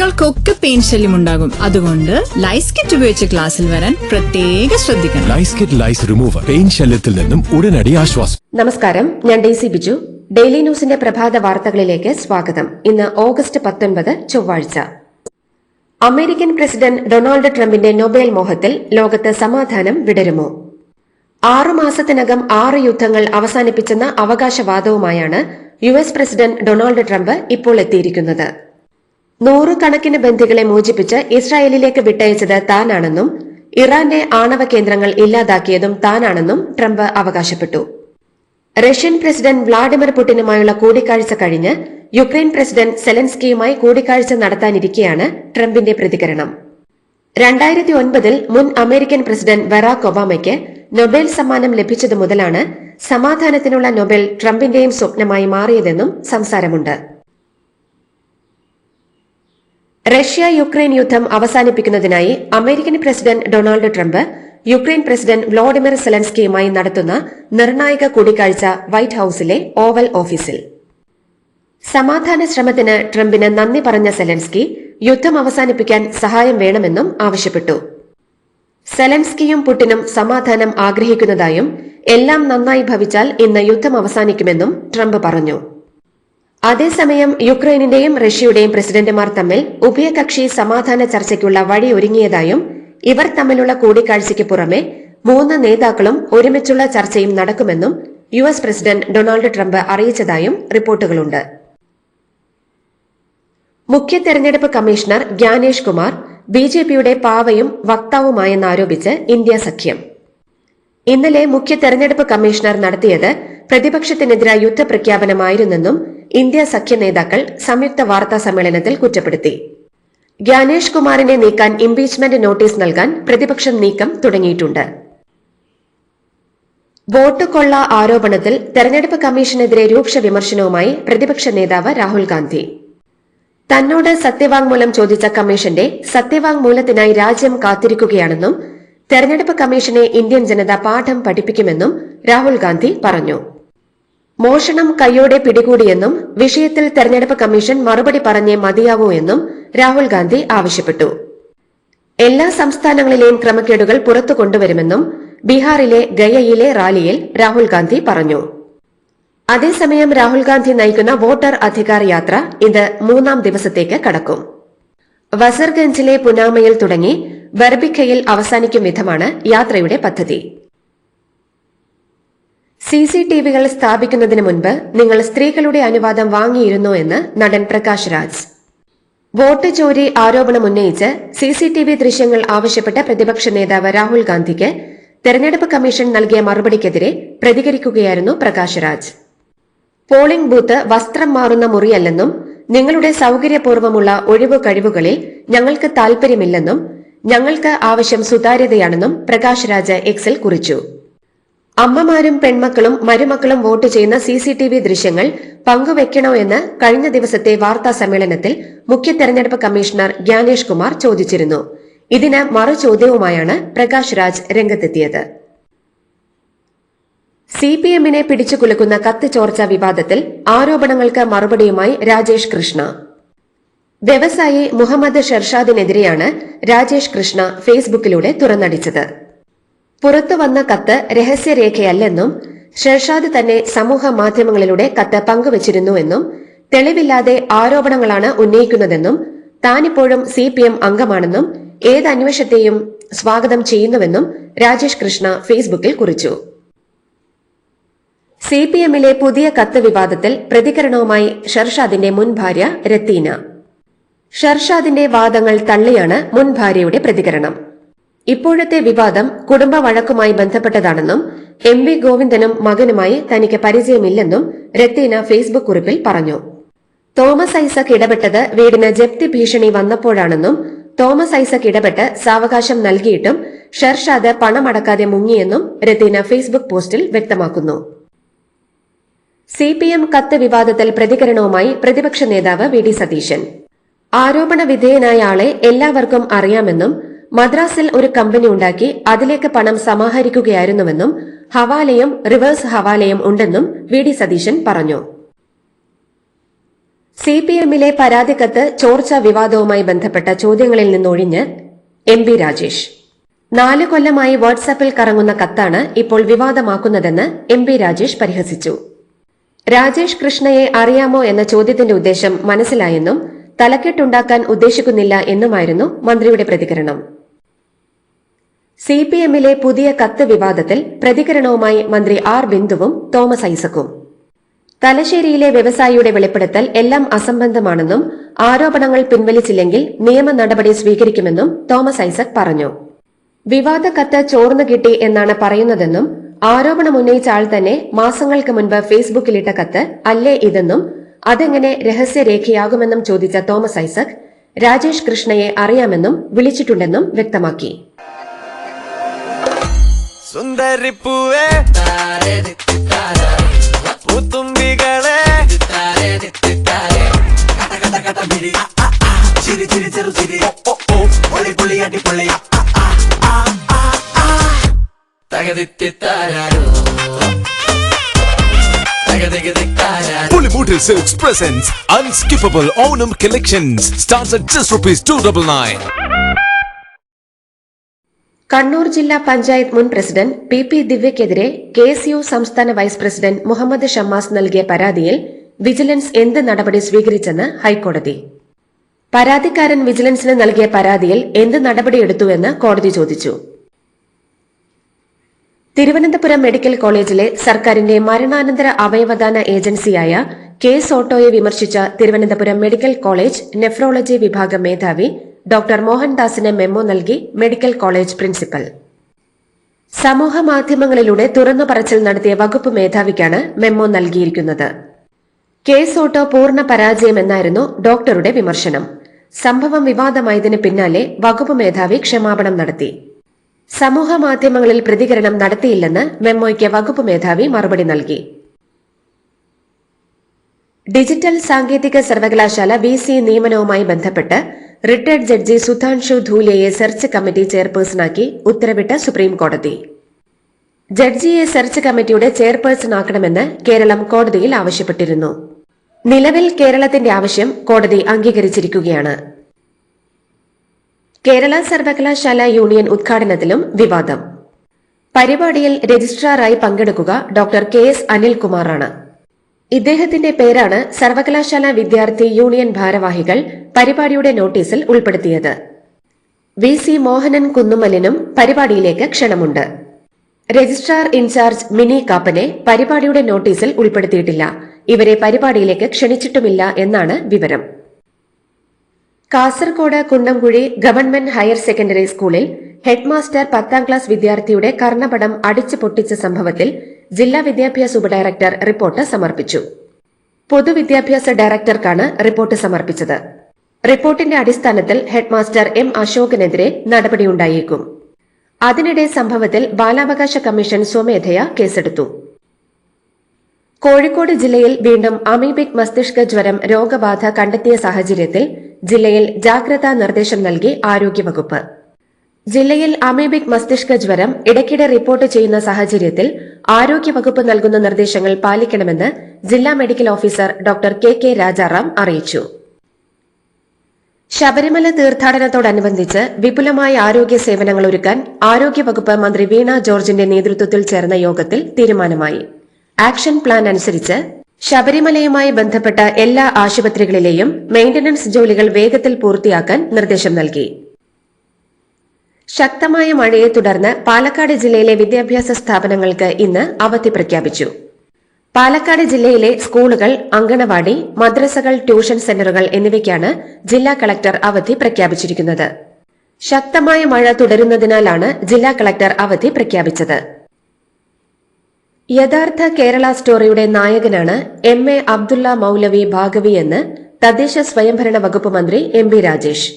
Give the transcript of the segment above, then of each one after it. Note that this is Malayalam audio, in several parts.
കുട്ടികൾക്കൊക്കെ പെയിൻ ശല്യം ഉണ്ടാകും. അതുകൊണ്ട് ലൈസ് കിറ്റ് ഉപയോഗിച്ച് ക്ലാസ്സിൽ വരാൻ പ്രത്യേക ശ്രദ്ധിക്കണം. ലൈസ് കിറ്റ് ലൈസ് റിമൂവർ പെയിൻ ശല്യത്തിൽ നിന്നും ഉടനടി ആശ്വാസം. നമസ്കാരം ഞാൻ ഡെയ്സി ബിജു. ഡെയിലി ന്യൂസിന്റെ പ്രഭാത വാർത്തകളിലേക്ക് സ്വാഗതം. ഇന്ന് ഓഗസ്റ്റ് പത്തൊൻപത് ചൊവ്വാഴ്ച. അമേരിക്കൻ പ്രസിഡന്റ് ഡൊണാൾഡ് ട്രംപിന്റെ നൊബേൽ മോഹത്തിൽ ലോകത്ത് സമാധാനം വിടരുമോ? ആറു മാസത്തിനകം ആറ് യുദ്ധങ്ങൾ അവസാനിപ്പിച്ചെന്ന അവകാശവാദവുമായാണ് U S president Donald Trump ഇപ്പോൾ എത്തിയിരിക്കുന്നത്. നൂറുകണക്കിന് ബന്ദികളെ മോചിപ്പിച്ച് ഇസ്രായേലിലേക്ക് വിട്ടയച്ചത് താനാണെന്നും ഇറാന്റെ ആണവ കേന്ദ്രങ്ങൾ ഇല്ലാതാക്കിയതും താനാണെന്നും ട്രംപ് അവകാശപ്പെട്ടു. റഷ്യൻ പ്രസിഡന്റ് വ്ളാഡിമിർ പുടിനുമായുള്ള കൂടിക്കാഴ്ച കഴിഞ്ഞ് യുക്രൈൻ പ്രസിഡന്റ് സെലൻസ്കിയുമായി കൂടിക്കാഴ്ച നടത്താനിരിക്കെയാണ് ട്രംപിന്റെ പ്രതികരണം. രണ്ടായിരത്തി ഒൻപതിൽ മുൻ അമേരിക്കൻ പ്രസിഡന്റ് ബറാക് ഒബാമയ്ക്ക് നൊബേൽ സമ്മാനം ലഭിച്ചതു മുതലാണ് സമാധാനത്തിനുള്ള നൊബേൽ ട്രംപിന്റെയും സ്വപ്നമായി മാറിയതെന്നും സംസാരമുണ്ട്. റഷ്യ യുക്രൈൻ യുദ്ധം അവസാനിപ്പിക്കുന്നതിനായി American president Donald Trump Ukraine president Volodymyr സെലൻസ്കിയുമായി നടത്തുന്ന നിർണായക കൂടിക്കാഴ്ച വൈറ്റ് ഹൌസിലെ ഓവൽ ഓഫീസിൽ. സമാധാന ശ്രമത്തിന് ട്രംപിന് നന്ദി പറഞ്ഞ സെലൻസ്കി യുദ്ധം അവസാനിപ്പിക്കാൻ സഹായം വേണമെന്നും ആവശ്യപ്പെട്ടു. സെലൻസ്കിയും പുടിനും സമാധാനം ആഗ്രഹിക്കുന്നതായും എല്ലാം നന്നായി ഭവിച്ചാൽ ഇന്ന് യുദ്ധം അവസാനിക്കുമെന്നും ട്രംപ് പറഞ്ഞു. അതേസമയം യുക്രൈനിന്റെയും റഷ്യയുടെയും പ്രസിഡന്റുമാർ തമ്മിൽ ഉഭയകക്ഷി സമാധാന ചർച്ചയ്ക്കുള്ള വഴിയൊരുങ്ങിയതായും ഇവർ തമ്മിലുള്ള കൂടിക്കാഴ്ചയ്ക്ക് പുറമെ മൂന്ന് നേതാക്കളും ഒരുമിച്ചുള്ള ചർച്ചയും നടക്കുമെന്നും U S president Donald Trump അറിയിച്ചതായും റിപ്പോർട്ടുകളുണ്ട്. മുഖ്യ തെരഞ്ഞെടുപ്പ് commissioner Gyanesh Kumar B J പിയുടെ പാവയും വക്താവുമായെന്നാരോപിച്ച് ഇന്ത്യ സഖ്യം. ഇന്നലെ മുഖ്യ തെരഞ്ഞെടുപ്പ് കമ്മീഷണർ നടത്തിയത് പ്രതിപക്ഷത്തിനെതിരായ യുദ്ധപ്രഖ്യാപനമായിരുന്നെന്നും ഇന്ത്യ സഖ്യ നേതാക്കൾ സംയുക്ത വാർത്താ സമ്മേളനത്തിൽ കുറ്റപ്പെടുത്തി. ജ്ഞാനേഷ് കുമാറിനെ നീക്കാൻ ഇംപീച്ച്മെന്റ് നോട്ടീസ് നൽകാൻ പ്രതിപക്ഷം നീക്കം തുടങ്ങിയിട്ടുണ്ട്. വോട്ട് കൊള്ള ആരോപണത്തിൽ തെരഞ്ഞെടുപ്പ് കമ്മീഷനെതിരെ രൂക്ഷ വിമർശനവുമായി പ്രതിപക്ഷ നേതാവ് രാഹുൽ ഗാന്ധി. തന്നോട് സത്യവാങ്മൂലം ചോദിച്ച കമ്മീഷന്റെ സത്യവാങ്മൂലത്തിനായി രാജ്യം കാത്തിരിക്കുകയാണെന്നും തെരഞ്ഞെടുപ്പ് കമ്മീഷനെ ഇന്ത്യൻ ജനത പാഠം പഠിപ്പിക്കുമെന്നും രാഹുൽ ഗാന്ധി പറഞ്ഞു. മോഷണം കൈയോടെ പിടികൂടിയെന്നും വിഷയത്തിൽ തെരഞ്ഞെടുപ്പ് കമ്മീഷൻ മറുപടി പറഞ്ഞേ മതിയാവൂ എന്നും രാഹുൽ ഗാന്ധി ആവശ്യപ്പെട്ടു. എല്ലാ സംസ്ഥാനങ്ങളിലെയും ക്രമക്കേടുകൾ പുറത്തു കൊണ്ടുവരുമെന്നും ബീഹാറിലെ ഗയയിലെ റാലിയിൽ രാഹുൽ ഗാന്ധി പറഞ്ഞു. അതേസമയം രാഹുൽ ഗാന്ധി നയിക്കുന്ന വോട്ടർ അധികാർ യാത്ര ഇത് മൂന്നാം ദിവസത്തേക്ക് കടക്കും. വസർഗഞ്ചിലെ പുനാമയിൽ തുടങ്ങി ബർബിഖയിൽ അവസാനിക്കും വിധമാണ് യാത്രയുടെ പദ്ധതി. സി സി ടി വികൾ സ്ഥാപിക്കുന്നതിന് മുൻപ് നിങ്ങൾ സ്ത്രീകളുടെ അനുവാദം വാങ്ങിയിരുന്നോ എന്ന് നടൻ പ്രകാശ് രാജ്. വോട്ട് ചോരി ആരോപണം ഉന്നയിച്ച് സി സി ടി വി ദൃശ്യങ്ങൾ ആവശ്യപ്പെട്ട പ്രതിപക്ഷ നേതാവ് രാഹുൽ ഗാന്ധിക്ക് തെരഞ്ഞെടുപ്പ് കമ്മീഷൻ നൽകിയ മറുപടിക്കെതിരെ പ്രതികരിക്കുകയായിരുന്നു പ്രകാശ് രാജ്. പോളിംഗ് ബൂത്ത് വസ്ത്രം മാറുന്ന മുറിയല്ലെന്നും നിങ്ങളുടെ സൌകര്യപൂർവമുള്ള ഒഴിവു കഴിവുകളിൽ ഞങ്ങൾക്ക് താൽപര്യമില്ലെന്നും ഞങ്ങൾക്ക് ആവശ്യം സുതാര്യതയാണെന്നും പ്രകാശ് രാജ് എക്സിൽ കുറിച്ചു. അമ്മമാരും പെൺമക്കളും മരുമക്കളും വോട്ട് ചെയ്യുന്ന സി സി ടി വി ദൃശ്യങ്ങൾ പങ്കുവെക്കണോ എന്ന് കഴിഞ്ഞ ദിവസത്തെ വാർത്താ സമ്മേളനത്തിൽ മുഖ്യ തെരഞ്ഞെടുപ്പ് കമ്മീഷണർ ജ്ഞാനേഷ് കുമാർ ചോദിച്ചിരുന്നു. ഇതിന് മറു ചോദ്യവുമായാണ് പ്രകാശ് രാജ് രംഗത്തെത്തിയത്. സി പി എമ്മിനെ പിടിച്ചുകുലുക്കുന്ന കത്ത് ചോർച്ച വിവാദത്തിൽ ആരോപണങ്ങൾക്ക് മറുപടിയുമായി രാജേഷ് കൃഷ്ണ. വ്യവസായി മുഹമ്മദ് ഷെർഷാദിനെതിരെയാണ് രാജേഷ് കൃഷ്ണ ഫേസ്ബുക്കിലൂടെ തുറന്നടിച്ചത്. പുറത്തുവന്ന കത്ത് രഹസ്യരേഖയല്ലെന്നും ഷെർഷാദ് തന്നെ സമൂഹ മാധ്യമങ്ങളിലൂടെ കത്ത് പങ്കുവച്ചിരുന്നുവെന്നും തെളിവില്ലാതെ ആരോപണങ്ങളാണ് ഉന്നയിക്കുന്നതെന്നും താനിപ്പോഴും സി പി എം അംഗമാണെന്നും ഏത് അന്വേഷണത്തെയും സ്വാഗതം ചെയ്യുന്നുവെന്നും രാജേഷ് കൃഷ്ണ ഫേസ്ബുക്കിൽ കുറിച്ചു. സി പി എമ്മിലെ പുതിയ കത്ത് വിവാദത്തിൽ പ്രതികരണവുമായി ഷർഷാദിന്റെ മുൻ ഭാര്യ രത്തീന. ഷർഷാദിന്റെ വാദങ്ങൾ തള്ളിയാണ് മുൻ ഭാര്യയുടെ പ്രതികരണം. ഇപ്പോഴത്തെ വിവാദം കുടുംബ വഴക്കുമായി ബന്ധപ്പെട്ടതാണെന്നും എം വി ഗോവിന്ദനും മകനുമായി തനിക്ക് പരിചയമില്ലെന്നും രത്തീന ഫേസ്ബുക്ക് കുറിപ്പിൽ പറഞ്ഞു. തോമസ് ഐസക് ഇടപെട്ടത് വീടിന് ജപ്തി ഭീഷണി വന്നപ്പോഴാണെന്നും തോമസ് ഐസക് ഇടപെട്ട് സാവകാശം നൽകിയിട്ടും ഷെർഷാദ് പണമടക്കാതെ മുങ്ങിയെന്നും രത്തീന ഫേസ്ബുക്ക് പോസ്റ്റിൽ വ്യക്തമാക്കുന്നു. സി പി എം കത്ത് വിവാദത്തിൽ പ്രതികരണവുമായി പ്രതിപക്ഷ നേതാവ് വി ഡി സതീശൻ. ആരോപണ വിധേയനായ ആളെ എല്ലാവർക്കും അറിയാമെന്നും മദ്രാസിൽ ഒരു കമ്പനി ഉണ്ടാക്കി അതിലേക്ക് പണം സമാഹരിക്കുകയായിരുന്നുവെന്നും ഹവാലയും റിവേഴ്സ് ഹവാലയും ഉണ്ടെന്നും വി ഡി സതീശൻ പറഞ്ഞു. സി പി എമ്മിലെ പരാതിക്കത്ത് ചോർച്ച വിവാദവുമായി ബന്ധപ്പെട്ട ചോദ്യങ്ങളിൽ നിന്നൊഴിഞ്ഞ് എം ബി രാജേഷ്. നാല് കൊല്ലമായി വാട്സാപ്പിൽ കറങ്ങുന്ന കത്താണ് ഇപ്പോൾ വിവാദമാക്കുന്നതെന്ന് എം ബി രാജേഷ് പരിഹസിച്ചു. രാജേഷ് കൃഷ്ണയെ അറിയാമോ എന്ന ചോദ്യത്തിന്റെ ഉദ്ദേശം മനസ്സിലായെന്നും തലക്കെട്ടുണ്ടാക്കാൻ ഉദ്ദേശിക്കുന്നില്ല എന്നുമായിരുന്നു മന്ത്രിയുടെ പ്രതികരണം. സി പി എമ്മിലെ പുതിയ കത്ത് വിവാദത്തിൽ പ്രതികരണവുമായി മന്ത്രി ആർ ബിന്ദുവും തോമസ് ഐസക്കും. തലശ്ശേരിയിലെ വ്യവസായിയുടെ വെളിപ്പെടുത്തൽ എല്ലാം അസംബന്ധമാണെന്നും ആരോപണങ്ങൾ പിൻവലിച്ചില്ലെങ്കിൽ നിയമ നടപടി സ്വീകരിക്കുമെന്നും തോമസ് ഐസക് പറഞ്ഞു. വിവാദ കത്ത് ചോർന്നു കിട്ടി എന്നാണ് പറയുന്നതെന്നും ആരോപണം ഉന്നയിച്ച ആൾ തന്നെ മാസങ്ങൾക്ക് മുൻപ് ഫേസ്ബുക്കിലിട്ട കത്ത് അല്ലേ ഇതെന്നും അതെങ്ങനെ രഹസ്യരേഖയാകുമെന്നും ചോദിച്ച തോമസ് ഐസക് രാജേഷ് കൃഷ്ണയെ അറിയാമെന്നും വിളിച്ചിട്ടുണ്ടെന്നും വ്യക്തമാക്കി. സുന്ദരിപ്പൂവേ പൂത്തുമ്പികളെ ചിരി ചിരി ചെറു ചിരി ഓ ഓ പൊളി പൊളി അടിപൊളി തകതിത്തിത്താരോ തകതികതിത്താരോ Pulimutil Silks presents Unskippable Onam Collections. Starts at just rupees 299. Kannur ജില്ലാ പഞ്ചായത്ത് മുൻ പ്രസിഡന്റ് പി പി ദിവ്യക്കെതിരെ കെ എസ് യു സംസ്ഥാന വൈസ് പ്രസിഡന്റ് മുഹമ്മദ് ഷമ്മാസ് നൽകിയ പരാതിയിൽ വിജിലൻസ് എന്ത് നടപടി സ്വീകരിച്ചെന്ന് ഹൈക്കോടതി. പരാതിക്കാരൻ വിജിലൻസിന് നൽകിയ പരാതിയിൽ എന്ത് നടപടിയെടുത്തുവെന്ന് കോടതി ചോദിച്ചു. തിരുവനന്തപുരം മെഡിക്കൽ കോളേജിലെ സർക്കാരിന്റെ മരണാനന്തര അവയവദാന ഏജൻസിയായ കേസ് ഓട്ടോയെ വിമർശിച്ച തിരുവനന്തപുരം മെഡിക്കൽ കോളേജ് നെഫ്രോളജി വിഭാഗം മേധാവി ഡോക്ടർ മോഹൻദാസിന് മെമ്മോ നൽകി മെഡിക്കൽ കോളേജ് പ്രിൻസിപ്പൽ. സമൂഹ മാധ്യമങ്ങളിലൂടെ തുറന്നു പറച്ചിൽ നടത്തിയ വകുപ്പ് മേധാവിക്കാണ് മെമ്മോ നൽകിയിരിക്കുന്നത്. കേസ് ഓട്ടോ പൂർണ പരാജയമെന്നായിരുന്നു ഡോക്ടറുടെ വിമർശനം. സംഭവം വിവാദമായതിന് പിന്നാലെ വകുപ്പ് മേധാവി ക്ഷമാപണം നടത്തി. സമൂഹ മാധ്യമങ്ങളിൽ പ്രതികരണം നടത്തിയില്ലെന്ന് മെമ്മോയ്ക്ക് വകുപ്പ് മേധാവി മറുപടി നൽകി. ഡിജിറ്റൽ സാങ്കേതിക സർവകലാശാല വി സി നിയമനവുമായി ബന്ധപ്പെട്ട് റിട്ടയർഡ് ജഡ്ജി സുധാൻഷു ധൂലെയെ സെർച്ച് കമ്മിറ്റി ചെയർപേഴ്സണാക്കി ഉത്തരവിട്ട സുപ്രീം കോടതി ജഡ്ജിയെ സെർച്ച് കമ്മിറ്റിയുടെ ചെയർപേഴ്സൺ ആക്കണമെന്ന് കേരളം കോടതിയിൽ ആവശ്യപ്പെട്ടിരുന്നു. നിലവിൽ കേരളത്തിന്റെ ആവശ്യം കോടതി അംഗീകരിച്ചിരിക്കുകയാണ്. കേരള സർവകലാശാല യൂണിയൻ ഉദ്ഘാടനത്തിലും വിവാദം. പരിപാടിയിൽ രജിസ്ട്രാറായി പങ്കെടുക്കുക ഡോക്ടർ കെ എസ് അനിൽകുമാറാണ്. ഇദ്ദേഹത്തിന്റെ പേരാണ് സർവകലാശാല വിദ്യാർത്ഥി യൂണിയൻ ഭാരവാഹികൾ പരിപാടിയുടെ നോട്ടീസിൽ ഉൾപ്പെടുത്തിയത്. വി സി മോഹനൻ കുന്നുമലിനും പരിപാടിയിലേക്ക് ക്ഷണമുണ്ട്. രജിസ്ട്രാർ ഇൻചാർജ് മിനി കാപ്പനെ പരിപാടിയുടെ നോട്ടീസിൽ ഉൾപ്പെടുത്തിയിട്ടില്ല. ഇവരെ പരിപാടിയിലേക്ക് ക്ഷണിച്ചിട്ടുമില്ല എന്നാണ് വിവരം. Kasaragod Kunnamkuzhi government higher secondary സ്കൂളിൽ ഹെഡ്മാസ്റ്റർ പത്താം ക്ലാസ് വിദ്യാർത്ഥിയുടെ കർണപടം അടിച്ചു പൊട്ടിച്ച സംഭവത്തിൽ ജില്ലാ വിദ്യാഭ്യാസ ഉപഡയറക്ടർ റിപ്പോർട്ട് സമർപ്പിച്ചു. പൊതുവിദ്യാഭ്യാസ ഡയറക്ടർക്കാണ് റിപ്പോർട്ട് സമർപ്പിച്ചത്. റിപ്പോർട്ടിന്റെ അടിസ്ഥാനത്തിൽ ഹെഡ്മാസ്റ്റർ എം അശോകനെതിരെ നടപടിയുണ്ടായേക്കും. അതിനിടെ സംഭവത്തിൽ ബാലാവകാശ കമ്മീഷൻ സ്വമേധയാ കേസെടുത്തു. കോഴിക്കോട് ജില്ലയിൽ വീണ്ടും അമീബിക് മസ്തിഷ്ക ജ്വരം രോഗബാധ കണ്ടെത്തിയ സാഹചര്യത്തിൽ ജില്ലയിൽ ജാഗ്രതാ നിർദ്ദേശം നൽകി ആരോഗ്യവകുപ്പ്. ജില്ലയിൽ അമീബിക് മസ്തിഷ്ക ജ്വരം ഇടയ്ക്കിടെ റിപ്പോർട്ട് ചെയ്യുന്ന സാഹചര്യത്തിൽ ആരോഗ്യവകുപ്പ് നൽകുന്ന നിർദ്ദേശങ്ങൾ പാലിക്കണമെന്ന് ജില്ലാ medical officer doctor K K Rajaram അറിയിച്ചു. ശബരിമല തീർത്ഥാടനത്തോടനുബന്ധിച്ച് വിപുലമായ ആരോഗ്യ സേവനങ്ങൾ ഒരുക്കാൻ ആരോഗ്യവകുപ്പ് മന്ത്രി വീണ ജോർജിന്റെ നേതൃത്വത്തിൽ ചേർന്ന യോഗത്തിൽ തീരുമാനമായി. ആക്ഷൻ പ്ലാൻ അനുസരിച്ച് ശബരിമലയുമായി ബന്ധപ്പെട്ട എല്ലാ ആശുപത്രികളിലെയും മെയിന്റനൻസ് ജോലികൾ വേഗത്തിൽ പൂർത്തിയാക്കാൻ നിർദ്ദേശം നൽകി. ശക്തമായ മഴയെ തുടർന്ന് പാലക്കാട് ജില്ലയിലെ വിദ്യാഭ്യാസ സ്ഥാപനങ്ങൾക്ക് ഇന്ന് അവധി പ്രഖ്യാപിച്ചു. പാലക്കാട് ജില്ലയിലെ സ്കൂളുകൾ അങ്കണവാടി മദ്രസകൾ ട്യൂഷൻ സെന്ററുകൾ എന്നിവയ്ക്കാണ് ജില്ലാ കളക്ടർ അവധി പ്രഖ്യാപിച്ചിരിക്കുന്നത്. ശക്തമായ മഴ തുടരുന്നതിനാലാണ് ജില്ലാ കളക്ടർ അവധി പ്രഖ്യാപിച്ചത്. യഥാർത്ഥ കേരള സ്റ്റോറിയുടെ നായകനാണ് എം എ അബ്ദുള്ള മൌലവി ഭാഗവി എന്ന് തദ്ദേശ സ്വയംഭരണ വകുപ്പ് മന്ത്രി എം ബി രാജേഷ്.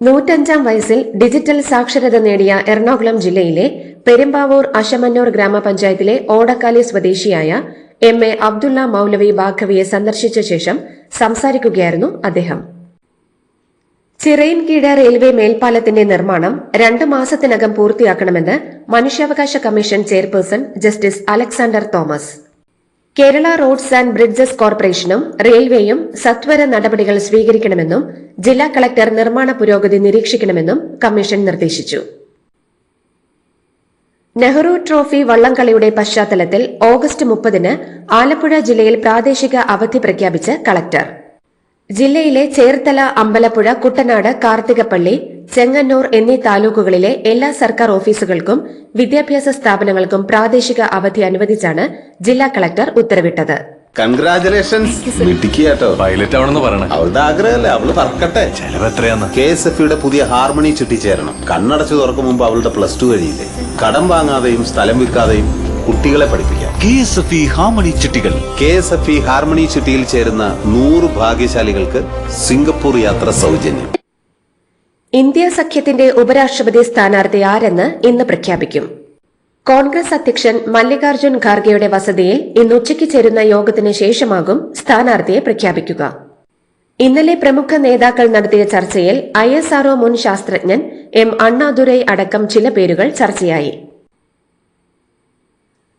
നൂറ്റഞ്ചാം വയസ്സിൽ ഡിജിറ്റൽ സാക്ഷരത നേടിയ എറണാകുളം ജില്ലയിലെ പെരുമ്പാവൂർ അശമന്നൂർ ഗ്രാമപഞ്ചായത്തിലെ ഓടക്കാലി സ്വദേശിയായ എം. എ. അബ്ദുള്ള മൌലവി ബാഖവിയെ സന്ദർശിച്ച ശേഷം സംസാരിക്കുകയായിരുന്നു അദ്ദേഹം. ചിറയിൻകീട് റെയിൽവേ മേൽപ്പാലത്തിന്റെ നിർമ്മാണം രണ്ട് മാസത്തിനകം പൂർത്തിയാക്കണമെന്ന് മനുഷ്യാവകാശ commission chairperson justice Alexander Thomas. Kerala roads and bridges കോർപ്പറേഷനും റെയിൽവേയും സത്വര നടപടികൾ സ്വീകരിക്കണമെന്നും ജില്ലാ കളക്ടർ നിർമ്മാണ പുരോഗതി നിരീക്ഷിക്കണമെന്നും കമ്മീഷൻ നിർദ്ദേശിച്ചു. നെഹ്റു ട്രോഫി വള്ളംകളിയുടെ പശ്ചാത്തലത്തിൽ ഓഗസ്റ്റ് മുപ്പതിന് ആലപ്പുഴ ജില്ലയിൽ പ്രാദേശിക അവധി പ്രഖ്യാപിച്ച് കളക്ടർ. ജില്ലയിലെ ചേർത്തല അമ്പലപ്പുഴ കുട്ടനാട് കാർത്തികപ്പള്ളി ചെങ്ങന്നൂർ എന്നീ താലൂക്കുകളിലെ എല്ലാ സർക്കാർ ഓഫീസുകൾക്കും വിദ്യാഭ്യാസ സ്ഥാപനങ്ങൾക്കും പ്രാദേശിക അവധി അനുവദിച്ചാണ് ജില്ലാ കളക്ടർ ഉത്തരവിട്ടത്. കൺഗ്രാചുലേഷൻസ് മിടുക്കിയാട്ടോ. പൈലറ്റ് ആവണമെന്ന് പറയണേ. അവളുടെ ആഗ്രഹമല്ലേ? അവൾ പറക്കട്ടെ. ചെലവ് എത്രയാന്ന്? കെ എസ് എഫ് യുടെ പുതിയ ഹാർമണി ചുറ്റിച്ചേരണം. കണ്ണടച്ചു തുറക്കും മുമ്പ് അവളുടെ പ്ലസ് ടു കഴിയില്ലേ? കടം വാങ്ങാതെയും സ്ഥലം വിൽക്കാതെയും കുട്ടികളെ പഠിപ്പിക്കാം. K S F E harmony ചിട്ടികൾ K S F E harmony ചുറ്റിയിൽ ചേരുന്ന നൂറ് ഭാഗ്യശാലികൾക്ക് സിംഗപ്പൂർ യാത്ര സൗജന്യം. ഇന്ത്യ സഖ്യത്തിന്റെ ഉപരാഷ്ട്രപതി സ്ഥാനാർത്ഥി ആരെന്ന് ഇന്ന് പ്രഖ്യാപിക്കും. കോൺഗ്രസ് അധ്യക്ഷൻ മല്ലികാർജുൻ ഖാർഗെയുടെ വസതിയിൽ ഇന്ന് ഉച്ചയ്ക്ക് ചേരുന്ന യോഗത്തിന് ശേഷമാകും സ്ഥാനാർത്ഥിയെ പ്രഖ്യാപിക്കുക. ഇന്നലെ പ്രമുഖ നേതാക്കൾ നടത്തിയ ചർച്ചയിൽ ഐ എസ് ആർഒ മുൻ ശാസ്ത്രജ്ഞൻ എം അണ്ണാദുരൈ അടക്കം ചില പേരുകൾ ചർച്ചയായി.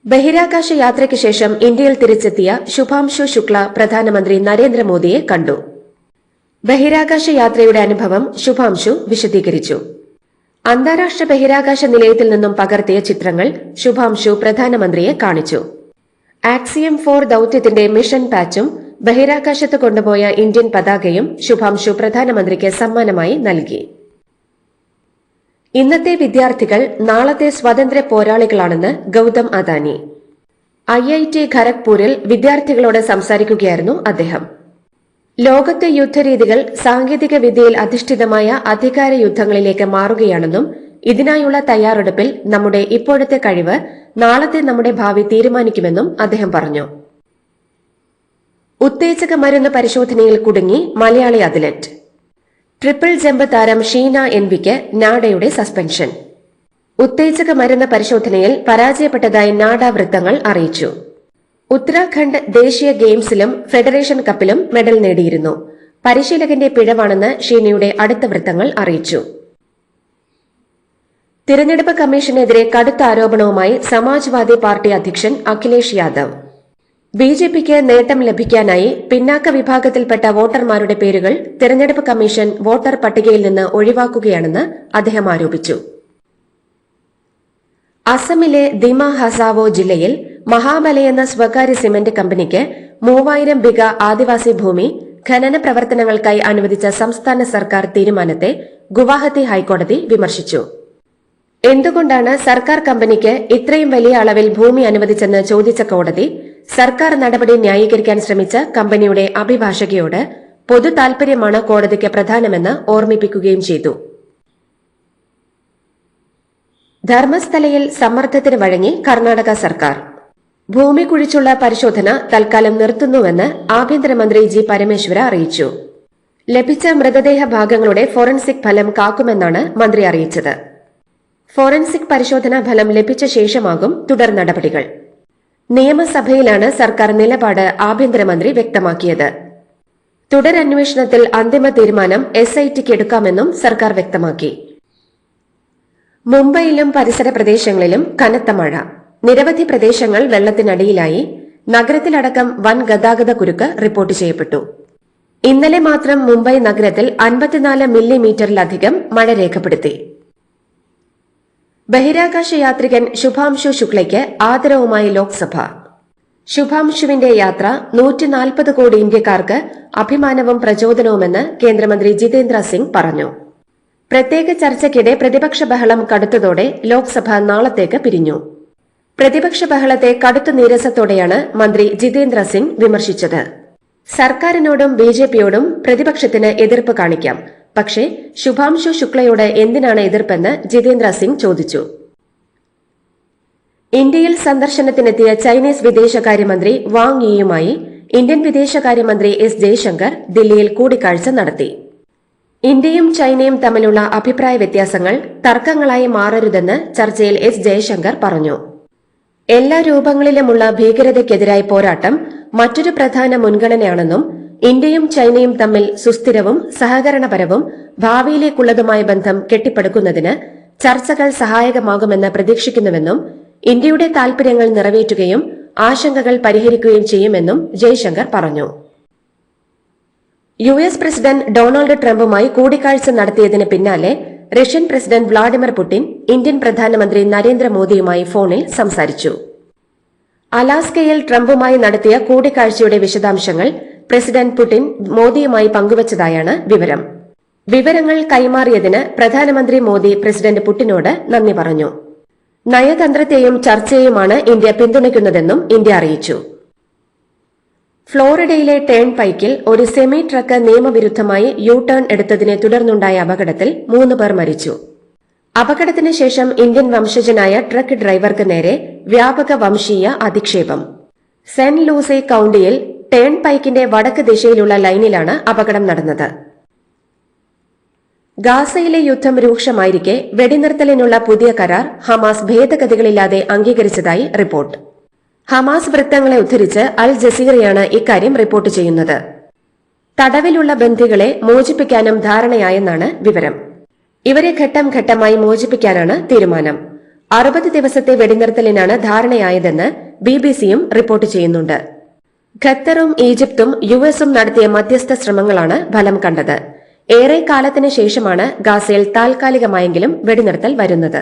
ബഹിരാകാശ യാത്രയ്ക്ക് ശേഷം ഇന്ത്യയിൽ തിരിച്ചെത്തിയ ശുഭാംശു ശുക്ല പ്രധാനമന്ത്രി നരേന്ദ്രമോദിയെ കണ്ടു. ബഹിരാകാശ യാത്രയുടെ അനുഭവം ശുഭാംശു വിശദീകരിച്ചു. അന്താരാഷ്ട്ര ബഹിരാകാശ നിലയത്തിൽ നിന്നും പകർത്തിയ ചിത്രങ്ങൾ ശുഭാംശു പ്രധാനമന്ത്രിയെ കാണിച്ചു. ആക്സിയം ഫോർ ദൌത്യത്തിന്റെ മിഷൻ പാച്ചും ബഹിരാകാശത്ത് കൊണ്ടുപോയ ഇന്ത്യൻ പതാകയും ശുഭാംശു പ്രധാനമന്ത്രിക്ക് സമ്മാനമായി നൽകി. ഇന്നത്തെ വിദ്യാർത്ഥികൾ നാളത്തെ സ്വതന്ത്ര പോരാളികളാണെന്ന് Gautam Adani. I I T ഖരഗ്പൂരിൽ വിദ്യാർത്ഥികളോട് സംസാരിക്കുകയായിരുന്നു അദ്ദേഹം. ലോകത്തെ യുദ്ധരീതികൾ സാങ്കേതിക വിദ്യയിൽ അധിഷ്ഠിതമായ അധികാര യുദ്ധങ്ങളിലേക്ക് മാറുകയാണെന്നും ഇതിനായുള്ള തയ്യാറെടുപ്പിൽ നമ്മുടെ ഇപ്പോഴത്തെ കഴിവ് നാളത്തെ നമ്മുടെ ഭാവി തീരുമാനിക്കുമെന്നും അദ്ദേഹം പറഞ്ഞു. ഉത്തേജക മരുന്ന് പരിശോധനയിൽ കുടുങ്ങി മലയാളി അത്ലറ്റ്. ട്രിപ്പിൾ ജമ്പ് താരം ഷീന എൻവിക്ക് നാഡയുടെ സസ്പെൻഷൻ. ഉത്തേജക മരുന്ന് പരിശോധനയിൽ പരാജയപ്പെട്ടതായി നാഡ വൃത്തങ്ങൾ അറിയിച്ചു. ഉത്തരാഖണ്ഡ് ദേശീയ ഗെയിംസിലും ഫെഡറേഷൻ കപ്പിലും മെഡൽ നേടിയിരുന്നു. പരിശീലകന്റെ പിഴവാണെന്ന് ഷീനയുടെ അടുത്ത വൃത്തങ്ങൾ അറിയിച്ചു. തിരഞ്ഞെടുപ്പ് കമ്മീഷനെതിരെ കടുത്ത ആരോപണവുമായി സമാജ്വാദി പാർട്ടി അധ്യക്ഷൻ അഖിലേഷ് യാദവ്. ബി ജെ പിക്ക് നേട്ടം ലഭിക്കാനായി പിന്നാക്ക വിഭാഗത്തിൽപ്പെട്ട വോട്ടർമാരുടെ പേരുകൾ തിരഞ്ഞെടുപ്പ് കമ്മീഷൻ വോട്ടർ പട്ടികയിൽ നിന്ന് ഒഴിവാക്കുകയാണെന്ന് അദ്ദേഹം ആരോപിച്ചു. അസമിലെ ദിമ ഹസാവോ ജില്ലയിൽ മഹാബല എന്ന സ്വകാര്യ സിമന്റ് കമ്പനിക്ക് മൂവായിരം ബിഗ ആദിവാസി ഭൂമി ഖനന പ്രവർത്തനങ്ങൾക്കായി അനുവദിച്ച സംസ്ഥാന സർക്കാർ തീരുമാനത്തെ ഗുവാഹത്തി ഹൈക്കോടതി വിമർശിച്ചു. എന്തുകൊണ്ടാണ് സർക്കാർ കമ്പനിക്ക് ഇത്രയും വലിയ അളവിൽ ഭൂമി അനുവദിച്ചെന്ന് ചോദിച്ച കോടതി സർക്കാർ നടപടി ന്യായീകരിക്കാൻ ശ്രമിച്ച കമ്പനിയുടെ അഭിഭാഷകയോട് പൊതു താൽപര്യമാണ് കോടതിക്ക് പ്രധാനമെന്ന് ഓർമ്മിപ്പിക്കുകയും ചെയ്തു. ധർമ്മസ്ഥലയിൽ സമ്മർദ്ദത്തിന് വഴങ്ങി കർണാടക സർക്കാർ. ഭൂമി കുഴിച്ചുള്ള പരിശോധന തൽക്കാലം നിർത്തുന്നുവെന്ന് ആഭ്യന്തരമന്ത്രി ജി പരമേശ്വര അറിയിച്ചു. ലഭിച്ച മൃതദേഹ ഭാഗങ്ങളുടെ ഫോറൻസിക് ഫലം കാക്കുമെന്നാണ് മന്ത്രി അറിയിച്ചത്. ഫോറൻസിക് പരിശോധനാ ഫലം ലഭിച്ച ശേഷമാകും തുടർ നടപടികൾ. നിയമസഭയിലാണ് സർക്കാർ നിലപാട് ആഭ്യന്തരമന്ത്രി വ്യക്തമാക്കിയത്. തുടരന്വേഷണത്തിൽ അന്തിമ തീരുമാനം എസ് ഐ ടിക്ക് എടുക്കാമെന്നും സർക്കാർ വ്യക്തമാക്കി. മുംബൈയിലും പരിസര പ്രദേശങ്ങളിലും കനത്ത മഴ. നിരവധി പ്രദേശങ്ങൾ വെള്ളത്തിനടിയിലായി നഗരത്തിലടക്കം വൻ ഗതാഗത കുരുക്ക് റിപ്പോർട്ട് ചെയ്യപ്പെട്ടു. ഇന്നലെ മാത്രം മുംബൈ നഗരത്തിൽ അൻപത്തിനാല് മില്ലിമീറ്ററിലധികം മഴ രേഖപ്പെടുത്തി. ബഹിരാകാശ യാത്രികൻ ശുഭാംശു ശുക്ലയ്ക്ക് ആദരവുമായി ലോക്സഭ. ശുഭാംശുവിന്റെ യാത്ര നൂറ്റിനാൽപ്പത് കോടി ഇന്ത്യക്കാർക്ക് അഭിമാനവും പ്രചോദനവുമെന്ന് കേന്ദ്രമന്ത്രി ജിതേന്ദ്ര സിംഗ് പറഞ്ഞു. പ്രത്യേക ചർച്ചയ്ക്കിടെ പ്രതിപക്ഷ ബഹളം കടുത്തതോടെ ലോക്സഭ നാളത്തേക്ക് പിരിഞ്ഞു. പ്രതിപക്ഷ ബഹളത്തെ കടുത്ത നീരസത്തോടെയാണ് മന്ത്രി ജിതേന്ദ്ര സിംഗ് വിമർശിച്ചത്. സർക്കാരിനോടും ബി ജെ പിയോടും പ്രതിപക്ഷത്തിന് എതിർപ്പ് കാണിക്കാം. പക്ഷേ ശുഭാംശു ശുക്ലയോട് എന്തിനാണ് എതിർപ്പെന്ന് ജിതേന്ദ്ര സിംഗ് ചോദിച്ചു. ഇന്ത്യയിൽ സന്ദർശനത്തിനെത്തിയ ചൈനീസ് വിദേശകാര്യമന്ത്രി വാങ് യിയുമായി ഇന്ത്യൻ വിദേശകാര്യമന്ത്രി എസ് ജയശങ്കർ ദില്ലിയിൽ കൂടിക്കാഴ്ച നടത്തി. ഇന്ത്യയും ചൈനയും തമ്മിലുള്ള അഭിപ്രായ വ്യത്യാസങ്ങൾ തർക്കങ്ങളായി മാറരുതെന്ന് ചർച്ചയിൽ എസ് ജയശങ്കർ പറഞ്ഞു. എല്ലാ രൂപങ്ങളിലുമുള്ള ഭീകരതയ്ക്കെതിരായ പോരാട്ടം മറ്റൊരു പ്രധാന മുൻഗണനയാണെന്നും ഇന്ത്യയും ചൈനയും തമ്മിൽ സുസ്ഥിരവും സഹകരണപരവും ഭാവിയിലേക്കുള്ളതുമായ ബന്ധം കെട്ടിപ്പടുക്കുന്നതിന് ചർച്ചകൾ സഹായകമാകുമെന്ന് പ്രതീക്ഷിക്കുന്നുവെന്നും ഇന്ത്യയുടെ താൽപര്യങ്ങൾ നിറവേറ്റുകയും ആശങ്കകൾ പരിഹരിക്കുകയും ചെയ്യുമെന്നും ജയശങ്കർ പറഞ്ഞു. യു എസ് പ്രസിഡന്റ് ഡൊണാൾഡ് ട്രംപുമായി കൂടിക്കാഴ്ച നടത്തിയതിന് പിന്നാലെ Russian president Vladimir Putin Indian പ്രധാനമന്ത്രി നരേന്ദ്രമോദിയുമായി ഫോണിൽ സംസാരിച്ചു. അലാസ്കയിൽ ട്രംപുമായി നടത്തിയ കൂടിക്കാഴ്ചയുടെ വിശദാംശങ്ങൾ പ്രസിഡന്റ് പുടിൻ മോദിയുമായി പങ്കുവച്ചതായാണ് വിവരം. വിവരങ്ങൾ കൈമാറിയതിന് പ്രധാനമന്ത്രി മോദി പ്രസിഡന്റ് പുടിനോട് നന്ദി പറഞ്ഞു. നയതന്ത്രത്തെയും ചർച്ചയെയുമാണ് ഇന്ത്യ പിന്തുണയ്ക്കുന്നതെന്നും ഇന്ത്യ അറിയിച്ചു. ഫ്ലോറിഡയിലെ ടേൺ പൈക്കിൽ ഒരു സെമി ട്രക്ക് നിയമവിരുദ്ധമായി യു ടേൺ എടുത്തതിനെ തുടർന്നുണ്ടായ അപകടത്തിൽ മൂന്ന് പേർ മരിച്ചു. അപകടത്തിന് ശേഷം ഇന്ത്യൻ വംശജനായ ട്രക്ക് ഡ്രൈവർക്ക് നേരെ വ്യാപക വംശീയ അധിക്ഷേപം. സെന്റ് ലൂസി കൌണ്ടിയിൽ ടേൺ പൈക്കിന്റെ വടക്ക് ദിശയിലുള്ള ലൈനിലാണ് അപകടം നടന്നത്. ഗാസയിലെ യുദ്ധം രൂക്ഷമായിരിക്കെ വെടിനിർത്തലിനുള്ള പുതിയ കരാർ ഹമാസ് ഭേദഗതികളില്ലാതെ അംഗീകരിച്ചതായി റിപ്പോർട്ട്. ഹമാസ് വൃത്തങ്ങളെ ഉദ്ധരിച്ച് അൽ ജസീറയാണ് ഇക്കാര്യം റിപ്പോർട്ട് ചെയ്യുന്നത്. തടവിലുള്ള ബന്ധികളെ മോചിപ്പിക്കാനും ധാരണയായെന്നാണ് വിവരം. ഇവരെ ഘട്ടം ഘട്ടമായി മോചിപ്പിക്കാനാണ് തീരുമാനം. അറുപത് ദിവസത്തെ വെടിനിർത്തലിനാണ് ധാരണയായതെന്ന് ബി ബി സിയും റിപ്പോർട്ട് ചെയ്യുന്നുണ്ട്. ഖത്തറും ഈജിപ്തും യു എസും നടത്തിയ മധ്യസ്ഥ ശ്രമങ്ങളാണ് ഫലം കണ്ടത്. ഏറെ കാലത്തിന് ശേഷമാണ് ഗാസയിൽ താൽക്കാലികമായെങ്കിലും വെടിനിർത്തൽ വരുന്നത്.